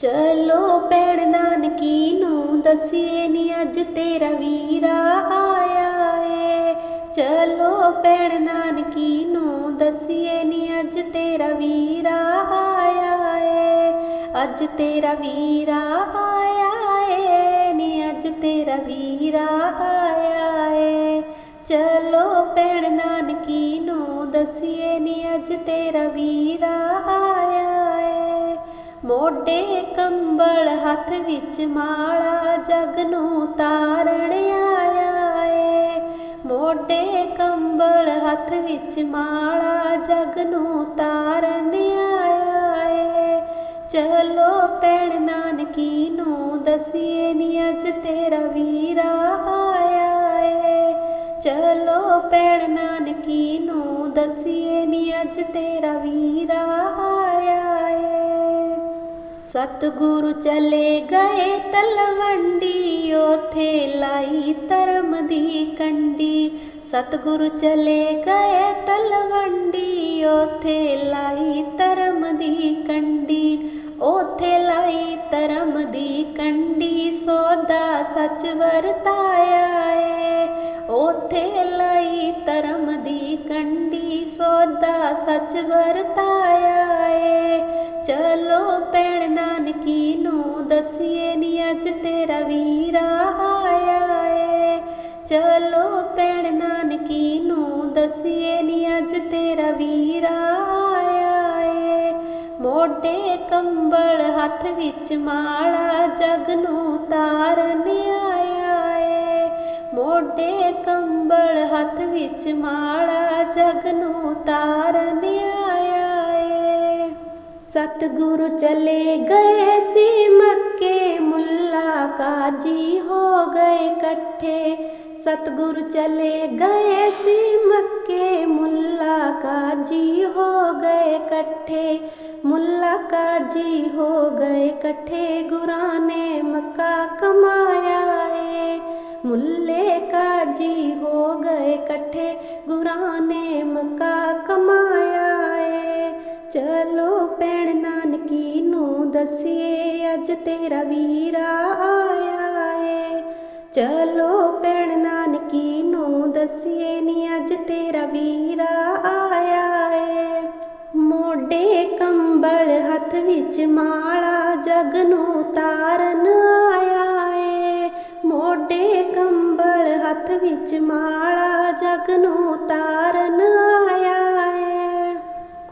ਚਲੋ ਭੈਣ ਨਾਨਕੀ ਨੂੰ ਦਸੀਏ ਨੀ ਅੱਜ ਤੇਰਾ ਵੀਰਾ ਆਇਆ ਏ। ਚਲੋ ਭੈਣ ਨਾਨਕੀ ਨੂੰ ਦਸੀਏ ਨੀ ਅੱਜ ਤੇਰਾ ਵੀਰਾ ਆਇਆ ਏ। ਅੱਜ ਤੇਰਾ ਵੀਰਾ ਆਇਆ ਏ, ਨੀ ਅੱਜ ਤੇਰਾ ਵੀਰਾ ਆਇਆ ਏ। ਚਲੋ ਭੈਣ ਨਾਨਕੀ ਨੂੰ ਦਸੀਏ ਨੀ ਅੱਜ ਤੇਰਾ ਵੀਰਾ ਆਇਆ ਏ। ਮੋਢੇ ਕੰਬਲ ਹੱਥ ਵਿੱਚ ਮਾਲਾ ਜਗ ਨੂੰ ਤਾਰਣ ਆਇਆ ਏ। ਮੋਢੇ ਕੰਬਲ ਹੱਥ ਵਿੱਚ ਮਾਲਾ ਜਗ ਨੂੰ ਤਾਰਨ ਆਇਆ ਏ। ਚਲੋ ਭੈਣ ਨਾਨਕੀ ਨੂੰ ਦਸੀਏ ਨੀ ਅੱਜ ਤੇਰਾ ਵੀਰਾ ਆਇਆ ਏ। ਚਲੋ ਭੈਣ ਨਾਨਕੀ ਨੂੰ ਦਸੀਏ ਨੀ ਅੱਜ ਤੇਰਾ ਵੀਰਾ ਸਤਿਗੁਰੂ ਚਲੇ ਗਏ ਤਲਵੰਡੀ, ਉਥੇ ਲਾਈ ਧਰਮ ਦੀ ਕੰਡੀ। ਸਤਿਗੁਰੂ ਚਲੇ ਗਏ ਤਲਵੰਡੀ, ਉਥੇ ਲਾਈ ਧਰਮ ਦੀ ਕੰਡੀ। ਉਥੇ ਲਾਈ ਧਰਮ ਦੀ ਕੰਡੀ, ਸੋਦਾ ਸੱਚ ਵਰਤਾਇਆ ਏ। ਉਥੇ ਲਾਈ ਧਰਮ ਦੀ ਕੰਡੀ, ਸੋਦਾ ਸੱਚ ਵਰਤਾਇਆ ਚਲੋ ਭੈਣ ਨਾਨਕੀ ਨੂੰ ਦਸੀਏ ਨੀ ਅੱਜ ਤੇਰਾ ਵੀਰਾ ਆਇਆ ਏ। ਚਲੋ ਭੈਣ ਨਾਨਕੀ ਨੂੰ ਦਸੀਏ ਨੀ ਅੱਜ ਤੇਰਾ ਵੀਰਾ ਆਇਆ ਏ। ਮੋਢੇ ਕੰਬਲ ਹੱਥ ਵਿੱਚ ਮਾਲਾ ਜਗ ਨੂੰ ਤਾਰਨ ਆਇਆ ਏ। ਮੋਢੇ ਕੰਬਲ ਹੱਥ ਵਿੱਚ ਮਾਲਾ ਜਗ ਨੂੰ ਤਾਰਨ ਆਇਆ ਸਤਿਗੁਰੂ ਚਲੇ ਗਏ ਸੀ ਮੱਕੇ ਮੁੱਲਾ ਕਾਜੀ ਹੋ ਗਏ ਇਕੱਠੇ ਸਤਿਗੁਰੂ ਚਲੇ ਗਏ ਸੀ ਮੱਕੇ ਮੁੱਲਾ ਕਾਜੀ ਹੋ ਗਏ ਇਕੱਠੇ ਮੁੱਲਾ ਕਾਜੀ ਹੋ ਗਏ ਇਕੱਠੇ ਗੁਰਾਂ ਨੇ ਮੱਕਾ ਕਮਾਇਆ ਏ ਮੁੱਲੇ ਕਾਜੀ ਹੋ ਗਏ ਇਕੱਠੇ ਗੁਰਾਂ ਨੇ ਮੱਕਾ ਕਮਾਇਆ ਏ ਚਲੋ ਭੈਣ ਨਾਨਕੀ ਨੂੰ ਦਸੀਏ ਅੱਜ ਤੇਰਾ ਵੀਰਾ ਆਇਆ ਏ। ਚਲੋ ਭੈਣ ਨਾਨਕੀ ਨੂੰ ਦਸੀਏ ਨੀ, ਅੱਜ ਤੇਰਾ ਵੀਰਾ ਆਇਆ ਏ। ਮੋਢੇ ਕੰਬਲ ਹੱਥ ਵਿੱਚ ਮਾਲਾ, ਜਗ ਨੂੰ ਤਾਰਨ ਆਇਆ ਏ। ਮੋਢੇ ਕੰਬਲ ਹੱਥ ਵਿੱਚ ਮਾਲਾ, ਜਗ ਨੂੰ ਤਾਰਨ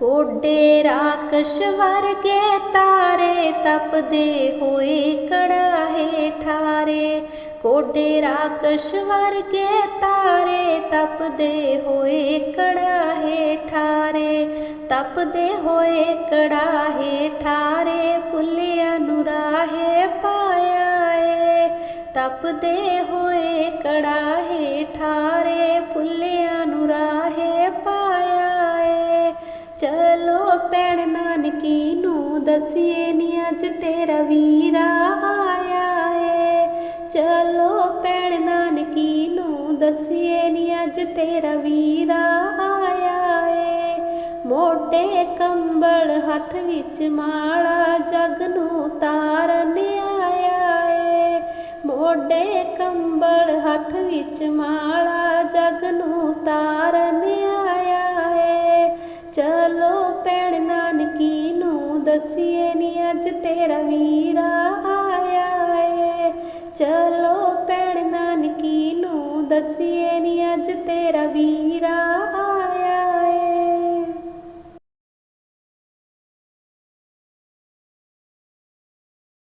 ਕੋਡੇ ਰਾਕਸ਼ ਵਰਗੇ ਤਾਰੇ ਤਪਦੇ ਹੋਏ ਕੜਾਹੇ ਠਾਰੇ। ਕੋਡੇ ਰਾਕਸ਼ ਵਰਗੇ ਤਾਰੇ ਤਪਦੇ ਹੋਏ ਕੜਾਹੇ ਠਾਰੇ। ਤਪਦੇ ਹੋਏ ਕੜਾਹੇ ਠਾਰੇ ਪੁੱਲਿਆਂ ਨੂੰ ਰਾਹੇ ਪਾਇਆ ਏ। ਤਪਦੇ ਹੋਏ ਦਸੀਏ ਨੀ ਅੱਜ ਤੇਰਾ ਵੀਰਾ ਆਇਆ ਏ। ਚਲੋ ਭੈਣ ਨਾਨਕੀ ਨੂੰ ਦਸੀਏ ਨੀ ਅੱਜ ਤੇਰਾ ਵੀਰਾ ਆਇਆ ਏ। ਮੋਢੇ ਕੰਬਲ ਹੱਥ ਵਿੱਚ ਮਾਲਾ ਜਗ ਨੂੰ ਤਾਰਨ ਆਇਆ ਏ। ਮੋਢੇ ਕੰਬਲ ਹੱਥ ਵਿੱਚ ਮਾਲਾ ਜਗ ਨੂੰ ਤਾਰਨ ਦਸੀਏ ਨੀ ਅੱਜ ਤੇਰਾ ਵੀਰਾ ਆਇਆ ਏ। ਚਲੋ ਭੈਣ ਨਾਨਕੀ ਨੂੰ ਦਸੀਏ ਨੀ ਅੱਜ ਤੇਰਾ ਵੀਰਾ